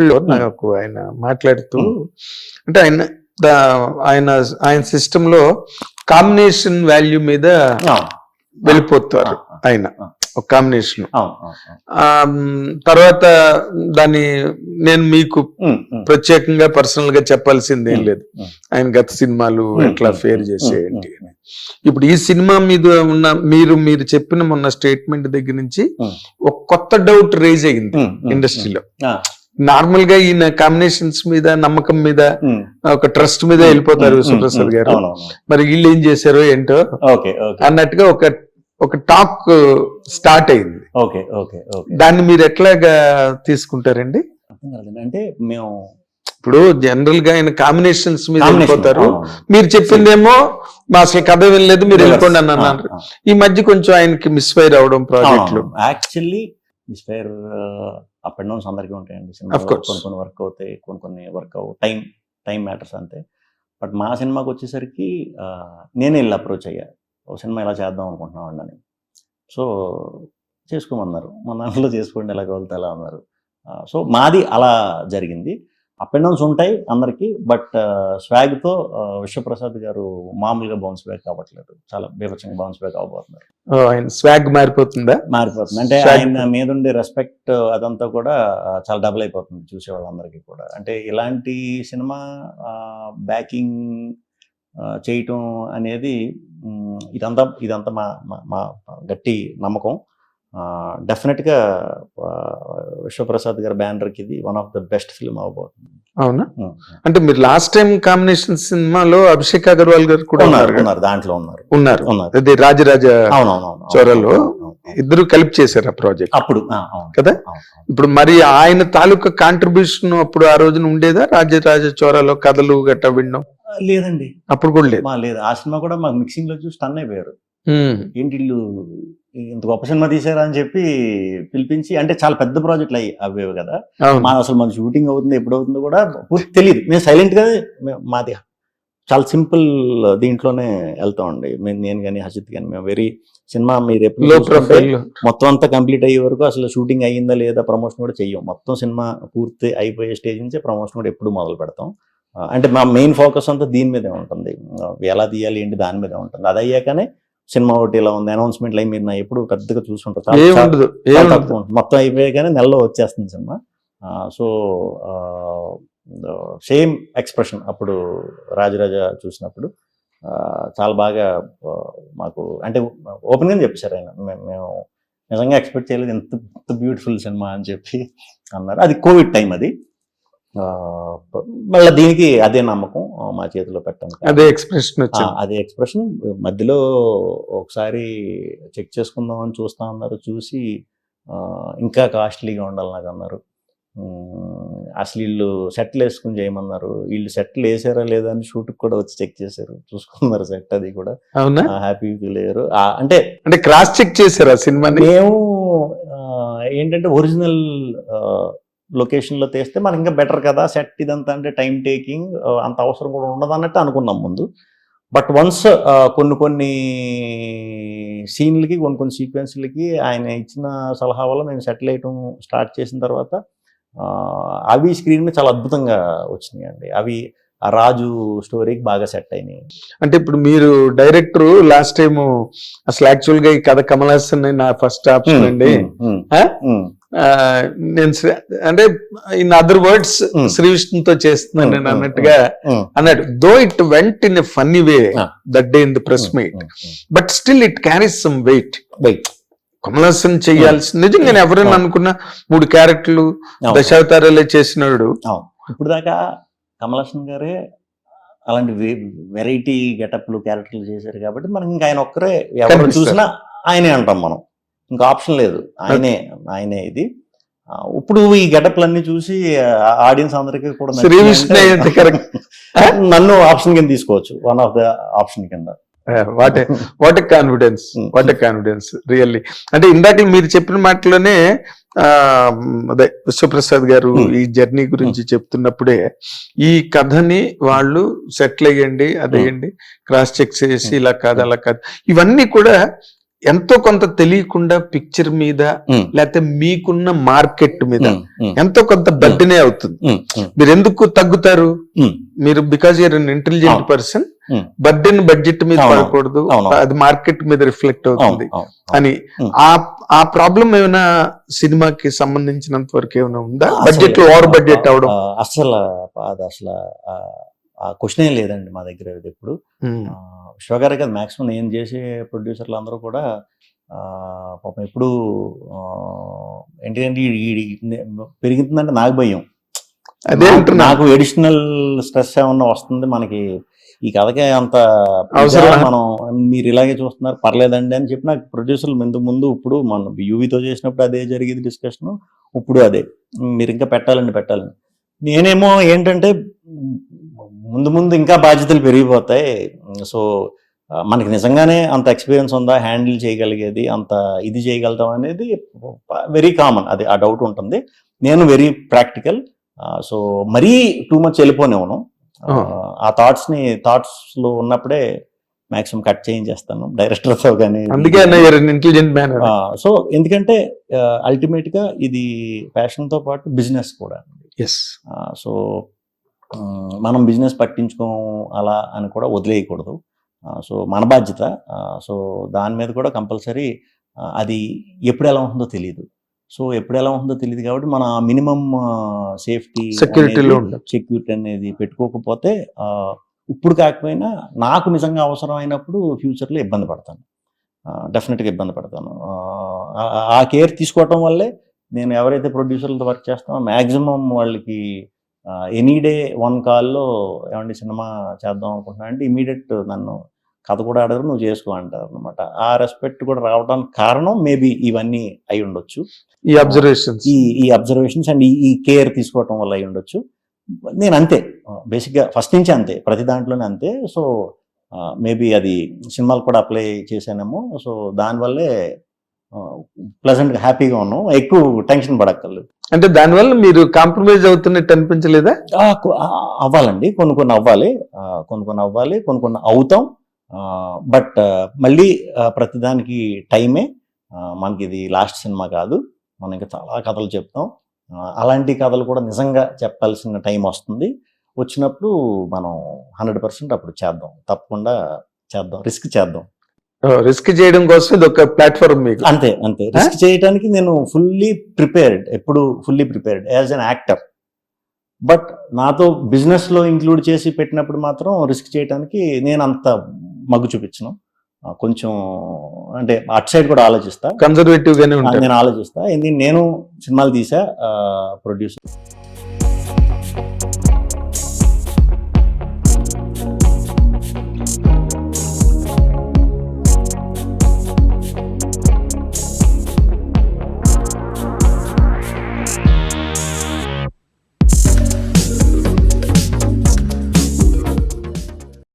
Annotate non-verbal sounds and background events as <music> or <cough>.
లో నాకు ఆయన మాట్లాడుతూ అంటే ఆయన ఆయన ఆయన సిస్టమ్లో కాంబినేషన్ వాల్యూ మీద వెళ్ళిపోతారు ఆయన ఒక కాంబినేషన్. తర్వాత దాన్ని నేను మీకు. ప్రత్యేకంగా పర్సనల్గా చెప్పాల్సింది ఏం. లేదు. ఆయన గత సినిమాలు ఎట్లా ఫేర్ చేసేయండి ఉమ్. ఇప్పుడు ఈ సినిమా మీద ఉన్న మీరు మీరు చెప్పిన మొన్న స్టేట్మెంట్ దగ్గర నుంచి. ఒక కొత్త డౌట్ రేజ్ అయింది ఇండస్ట్రీలో నార్మల్గా ఈయన కాంబినేషన్స్ మీద నమ్మకం మీద ఉమ్. ఒక ట్రస్ట్ మీద వెళ్ళిపోతారు ఉమ్, ఉమ్, సుప్రసాద్ ఉమ్. గారు. మరి వీళ్ళు ఏం చేశారో ఏంటో అన్నట్టుగా ఒక ఒక టాక్ స్టార్ట్ అయింది ఓకే ఓకే ఓకే దాన్ని మీరు ఎట్లాగా తీసుకుంటారండి. అంటే మేము ఇప్పుడు జనరల్గా ఆయన కాంబినేషన్స్ మీద వెళ్ళిపోతారు. మీరు చెప్పిందేమో మా అసలు కథ వినలేదు మీరు వెళ్ళిపోండి అని అన్నారు ఆ, ఆ. ఈ మధ్య కొంచెం ఆయనకి మిస్ఫైర్ అవడం ప్రాజెక్టులు actually misfire up and downs అందరికీ ఉంటాయండి. సినిమా. కొన్ని కొన్ని వర్క్ అవుతాయి కొన్ని కొన్ని వర్క్ అవు టైం టైం మ్యాటర్స్ అంతే. బట్ మా సినిమాకి వచ్చేసరికి నేనే వెళ్ళి అప్రోచ్ అయ్యా. ఒక సినిమా ఇలా చేద్దాం అనుకుంటున్నాం అని సో చేసుకోమన్నారు. మన దాంట్లో చేసుకోండి ఎలా వెళ్తే ఎలా అన్నారు. సో మాది అలా జరిగింది. అప్ అండ్ డౌన్స్ ఉంటాయి అందరికీ బట్ స్వాగ్తో విశ్వప్రసాద్ గారు మామూలుగా బౌన్స్ బ్యాక్ అవ్వట్లేదు. చాలా బీభత్సంగా బౌన్స్ బ్యాక్ అవ్వబోతున్నారు. ఆయన స్వాగ్ మారిపోతుందా? మారిపోతుంది. అంటే. ఆయన మీద ఉండే రెస్పెక్ట్ అదంతా కూడా చాలా డబుల్ అయిపోతుంది చూసే వాళ్ళందరికీ కూడా. అంటే ఇలాంటి సినిమా బ్యాకింగ్ చేయటం అనేది ఇదంతా ఇదంతా మా- మా గట్టి నమ్మకం. డెఫినెట్గా విశ్వప్రసాద్ గారి బ్యానర్కి ఇది one of the best film అవబోతుంది అవునా. అంటే మీరు లాస్ట్ టైం కాంబినేషన్ సినిమాలో అభిషేక్ అగర్వాల్ గారు కూడా ఉన్నారు దాంట్లో ఉన్నారు. ఉన్నారు. ఉన్నారు. అది రాజరాజ అవునవును చొరలో ఇద్దరు కలిపి చేశారు ఆ ప్రాజెక్ట్. అప్పుడు కదా? ఇప్పుడు మరి ఆయన తాలూకా కాంట్రిబ్యూషన్ అప్పుడు ఆ రోజున ఉండేదా? రాజరాజ చోరలో కథలు గట్ట వినడం? లేదండి. అప్పుడు కూడా లేదు. లేదు. ఆ సినిమా కూడా మాకు మిక్సింగ్లో చూసి టన్ అయిపోయారు. ఏంటి వీళ్ళు ఇంత గొప్ప సినిమా తీసారా అని చెప్పి పిలిపించి అంటే చాలా పెద్ద ప్రాజెక్టులు అయ్యి అవేవి కదా. మా అసలు మన షూటింగ్ అవుతుంది ఎప్పుడు అవుతుందో కూడా పూర్తి తెలియదు మేము సైలెంట్గా మాది చాలా సింపుల్ దీంట్లోనే వెళ్తామండి మేము నేను కానీ హసిత్ కానీ మేము వెరీ సినిమా మీరు ఎప్పుడు మొత్తం అంతా కంప్లీట్ అయ్యే వరకు అసలు షూటింగ్ అయ్యిందా లేదా ప్రమోషన్ కూడా చెయ్యం. మొత్తం సినిమా పూర్తి అయిపోయే స్టేజ్ నుంచే ప్రమోషన్ కూడా ఎప్పుడు మొదలు పెడతాం. అంటే మా మెయిన్ ఫోకస్ అంతా దీని మీదే ఉంటుంది. ఎలా తీయాలి ఏంటి దాని మీదే ఉంటుంది. అది అయ్యాకనే సినిమా ఒకటి ఇలా ఉంది అనౌన్స్మెంట్లు అయి మీరు నా ఎప్పుడు పెద్దగా చూసుకుంటారు. మొత్తం అయిపోయాకనే నెలలో వచ్చేస్తుంది సినిమా. సో సేమ్ ఎక్స్ప్రెషన్ అప్పుడు రాజరాజ చూసినప్పుడు. చాలా బాగా మాకు అంటే ఓపెన్గా చెప్పేశారు ఆయన. మేము నిజంగా ఎక్స్పెక్ట్ చేయలేదు ఎంత బ్యూటిఫుల్ సినిమా అని చెప్పి అన్నారు. అది కోవిడ్ టైం అది. మళ్ళీ దీనికి అదే నమ్మకం మా చేతిలో పెట్టాను అదే ఎక్స్ప్రెషన్ అదే ఎక్స్ప్రెషన్ మధ్యలో ఒకసారి చెక్ చేసుకుందాం అని చూస్తా అన్నారు చూసి ఇంకా కాస్ట్లీగా ఉండాలి నాకు అన్నారు. అసలు వీళ్ళు సెట్లు వేసుకుని చేయమన్నారు. వీళ్ళు సెట్లు వేసారా లేదా అని షూట్కి కూడా వచ్చి చెక్ చేశారు. చూసుకున్నారు సెట్ అది కూడా. అవునా? హ్యాపీ ఫీల్ అయ్యారు. అంటే అంటే క్రాస్ చెక్ చేశారు ఆ సినిమాని? మేము ఏంటంటే ఒరిజినల్ లొకేషన్లో తీస్తే మనకి ఇంకా బెటర్ కదా సెట్ ఇదంతా అంటే టైం టేకింగ్ అంత అవసరం కూడా ఉండదు అన్నట్టు అనుకున్నాం ముందు. బట్ వన్స్ కొన్ని కొన్ని సీన్లకి కొన్ని కొన్ని సీక్వెన్స్లకి ఆయన ఇచ్చిన సలహా వల్ల మేము సెటిల్ వేయటం స్టార్ట్ చేసిన తర్వాత అవి స్క్రీన్ మీద చాలా అద్భుతంగా వచ్చినాయి అండి అవి ఆ రాజు స్టోరీకి బాగా సెట్ అయినాయి. అంటే ఇప్పుడు మీరు డైరెక్టర్ లాస్ట్ టైం అసలు యాక్చువల్గా ఈ కథ కమల్ హాసన్ నా ఫస్ట్ ఆప్షన్ అండి. నేను అంటే in other words Hmm. Sri విష్ణుతో చేస్తున్నాను నేను Hmm, అన్నట్టుగా ఉమ్, అన్నాడు though it went in a funny way. That day in the press meet. But still it carries some weight Wait. Kamal Haasan చేయాల్సి నిజంగా ఎవరైనా అవును. అనుకున్నా మూడు క్యారెక్టర్లు. దశావతారాలే చేసినాడు ఇప్పుడు దాకా కమల్ హాసన్ గారే అలాంటి వెరైటీ గెటప్లు క్యారెక్టర్లు చేశారు కాబట్టి మనకి ఇంకా ఆయన ఒక్కరే ఎవరు. చూసినా ఆయనే అంటాం మనం ఇంకా ఆప్షన్ లేదు ఆయనే ఆయనే ఇది ఇప్పుడు ఈ గెటప్లన్నీ చూసి ఆడియన్స్ అందరికీ కూడా. <laughs> నన్ను ఆప్షన్ కింద తీసుకోవచ్చు వన్ ఆఫ్ ద ఆప్షన్ కింద what what a confidence Hmm. What a confidence really అంటే ఇందాక మీరు చెప్పిన మాటలోనే అదే విశ్వప్రసాద్ గారు Hmm. ఈ జర్నీ గురించి చెప్తున్నప్పుడే ఈ కథని వాళ్ళు సెటిల్ అయ్యండి అదేయండి క్రాస్ చెక్ చేసి Hmm. ఇలా కాదు అలా కాదు ఇవన్నీ కూడా ఎంతో కొంత తెలియకుండా పిక్చర్ మీద లేకపోతే మీకున్న మార్కెట్ మీద ఎంతో కొంత బడ్డనే అవుతుంది మీరు ఎందుకు తగ్గుతారు మీరు because you're an intelligent. Person um. బడ్డెన్ బడ్జెట్ మీద. పడకూడదు. అది మార్కెట్ మీద రిఫ్లెక్ట్ అవుతుంది అని. ఆ ఆ ప్రాబ్లం ఏమైనా సినిమాకి సంబంధించినంత వరకు ఏమైనా ఉందా బడ్జెట్ ఓవర్ బడ్జెట్ అవడం అసలు అది అసలు ఆ, క్వశ్చన్ లేదండి మా దగ్గర ఇది ఎప్పుడు. ఉమ్. ఆ, శివ గారే కదా మాక్సిమం నేను చేసే ప్రొడ్యూసర్లు అందరూ కూడా పాపం ఎప్పుడు ఏంటంటే పెరుగుతుందంటే నాకు భయం. అదే నాకు- ఎడిషనల్ స్ట్రెస్ ఏమన్నా వస్తుంది మనకి ఈ కథకే అంత? మనం మీరు ఇలాగే చూస్తున్నారు పర్లేదండి అని చెప్పి నాకు ప్రొడ్యూసర్లు ముందు ముందు ఇప్పుడు మనం యూవీతో చేసినప్పుడు అదే జరిగేది డిస్కషన్ ఇప్పుడు అదే. మీరు ఇంకా పెట్టాలండి పెట్టాలండి. నేనేమో ఏంటంటే ముందు ముందు ఇంకా బాధ్యతలు పెరిగిపోతాయి. సో మనకి నిజంగానే అంత ఎక్స్పీరియన్స్ ఉందా? హ్యాండిల్ చేయగలిగేది? అంత ఇది చేయగలుగుతాం అనేది వెరీ కామన్. అది ఆ డౌట్ ఉంటుంది. నేను వెరీ ప్రాక్టికల్. సో మరీ టూ మచ్ వెళ్ళిపోనివ్వను. ఆ, ఆ థాట్స్ని థాట్స్లో ఉన్నప్పుడే మాక్సిమం కట్ చేయించేస్తాను. డైరెక్టర్తో కానీ అందుకే ఇంటెలిజెంట్ మ్యాన్ సో ఎందుకంటే అల్టిమేట్గా ఇది ప్యాషన్తో పాటు బిజినెస్ కూడా. ఎస్ సో మనం బిజినెస్ పట్టించుకోం అలా అని కూడా వదిలేయకూడదు. సో మన బాధ్యత. సో దాని మీద కూడా కంపల్సరీ అది ఎప్పుడు ఎలా ఉంటుందో తెలియదు సో ఎప్పుడు ఎలా ఉంటుందో తెలియదు కాబట్టి మన మినిమం సేఫ్టీ సెక్యూరిటీలో ఉండదు సెక్యూరిటీ అనేది పెట్టుకోకపోతే ఇప్పుడు కాకపోయినా నాకు నిజంగా అవసరం అయినప్పుడు ఫ్యూచర్లో ఇబ్బంది పడతాను. డెఫినెట్గా ఇబ్బంది పడతాను. ఆ, ఆ కేర్ తీసుకోవటం వల్లే నేను ఎవరైతే ప్రొడ్యూసర్లతో వర్క్ చేస్తానో మ్యాక్సిమం వాళ్ళకి ఎనీ డే వన్ కాల్లో ఏమండి సినిమా చేద్దాం అనుకుంటున్నా అంటే ఇమీడియట్ నన్ను కథ కూడా అడగరు నువ్వు చేసుకో అంటారు అనమాట ఆ రెస్పెక్ట్ కూడా రావడానికి కారణం మేబీ ఇవన్నీ అయి ఉండొచ్చు. ఈ అబ్జర్వేషన్స్ ఈ ఈ అబ్జర్వేషన్స్ అండ్ ఈ ఈ కేర్ తీసుకోవటం వల్ల అయి ఉండొచ్చు. నేను అంతే బేసిక్గా ఫస్ట్ నుంచి అంతే ప్రతి దాంట్లోనే అంతే. సో మేబీ అది సినిమాలు కూడా అప్లై చేశానేమో. సో దానివల్లే ప్లెజెంట్గా హ్యాపీగా ఉన్నాం. ఎక్కువ టెన్షన్ పడక్కర్లేదు. అంటే దానివల్ల మీరు కాంప్రమైజ్ అవుతున్నట్టు అనిపించలేదా? అవ్వాలండి. కొన్ని కొన్ని అవ్వాలి. కొన్ని కొన్ని అవ్వాలి కొన్ని కొన్ని అవుతాం. బట్ మళ్ళీ ప్రతిదానికి టైమే. మనకి ఇది లాస్ట్ సినిమా కాదు. మనం ఇంకా చాలా కథలు చెప్తాం. అలాంటి కథలు కూడా నిజంగా చెప్పాల్సిన టైం వస్తుంది. వచ్చినప్పుడు మనం హండ్రెడ్ పర్సెంట్ అప్పుడు చేద్దాం. తప్పకుండా చేద్దాం. రిస్క్ చేద్దాం. రిస్క్ చేయడం కోసం ఇది ఒక ప్లాట్ఫామ్ మీకు. అంతే అంతే. రిస్క్ చేయడానికి నేను ఫుల్లీ ప్రిపేర్డ్ ఎప్పుడు fully prepared as an actor but నాతో బిజినెస్లో ఇంక్లూడ్ చేసి పెట్టినప్పుడు మాత్రం రిస్క్ చేయడానికి నేను అంత మగ్గు చూపించను. కొంచెం అంటే అటు సైడ్ కూడా ఆలోచిస్తా. కన్సర్వేటివ్ గానే నేను ఆలోచిస్తా. నేను సినిమాలు తీసా ప్రొడ్యూసర్